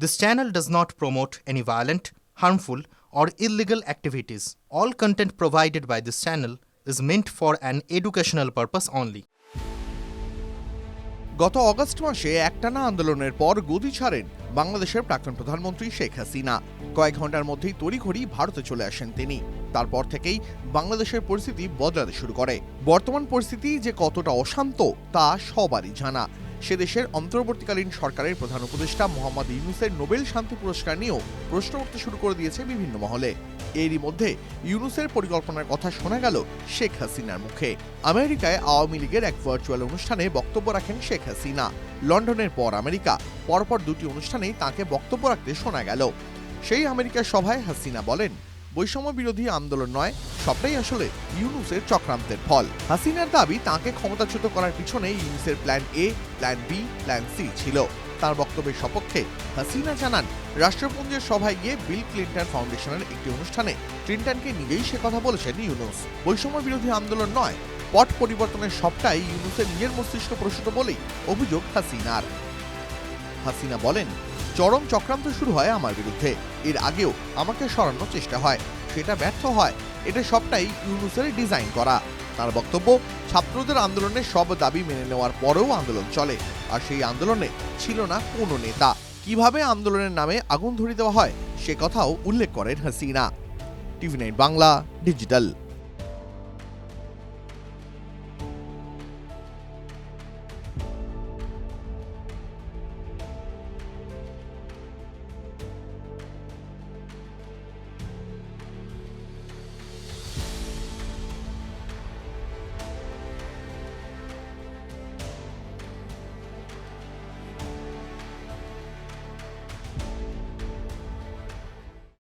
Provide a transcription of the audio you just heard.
This channel does not promote any violent, harmful, or illegal activities. All content provided by this channel is meant for an educational purpose only. গত August মাসে একটানা আন্দোলনের পর গদি ছাড়েন বাংলাদেশের প্রাক্তন প্রধানমন্ত্রী শেখ হাসিনা কয়েক ঘণ্টার মধ্যেই তড়িঘড়ি ভারতে চলে আসেন তিনি তারপর থেকেই বাংলাদেশের পরিস্থিতি বদলাতে শুরু করে বর্তমান পরিস্থিতি যে কতটা অশান্ত তা সবারই জানা সে দেশের অন্তর্বর্তীকালীন সরকারের প্রধান উপদেষ্টা মোহাম্মদ ইউনুসের নোবেল শান্তি পুরস্কার নিয়েও প্রশ্ন উঠতে শুরু করে দিয়েছে বিভিন্ন মহলে। এরই মধ্যে ইউনুসের পরিকল্পনার কথা শোনা গেল শেখ হাসিনার মুখে। আমেরিকায় আওয়ামী লীগের এক ভার্চুয়াল অনুষ্ঠানে বক্তব্য রাখেন শেখ হাসিনা। লন্ডনের পর আমেরিকা, পরপর দুটি অনুষ্ঠানেই তাকে বক্তব্য রাখতে শোনা গেল। সেই আমেরিকার সভায় হাসিনা বলেন বৈষম্য বিরোধী আন্দোলন নয়, সবটাই আসলে ইউনুসের চক্রান্তের ফল। হাসিনার দাবি, তাকে ক্ষমতাচ্যুত করার পিছনে ইউনুসের plan A plan B plan C ছিল। তার বক্তব্যের সপক্ষে হাসিনা জানান, রাষ্ট্রপুঞ্জের সভায় গিয়ে বিল ক্লিন্টন ফাউন্ডেশনের একটি অনুষ্ঠানে ক্লিন্টনকে নিজেই সে কথা বলেছেন ইউনুস। বৈষম্য বিরোধী আন্দোলন নয়, পট পরিবর্তনের সবটাই ইউনুসের নিজের মস্তিষ্ক প্রসূত বলেই অভিযোগ হাসিনার। হাসিনা বলেন, চরম চক্রান্ত শুরু হয় আমার বিরুদ্ধে। এর আগেও আমাকে সরানোর চেষ্টা হয়। সেটা ব্যর্থ হয়। এটা সবটাই ইউনুসের ডিজাইন করা। তার বক্তব্য, ছাত্রদের আন্দোলনের সব দাবি মেনে নেওয়ার পরেও আন্দোলন চলে। আর সেই আন্দোলনে ছিল না কোনো নেতা। কীভাবে আন্দোলনের নামে আগুন ধরিয়ে দেওয়া হয়, সে কথাও উল্লেখ করেন Hasina. TV nine Bangla, digital.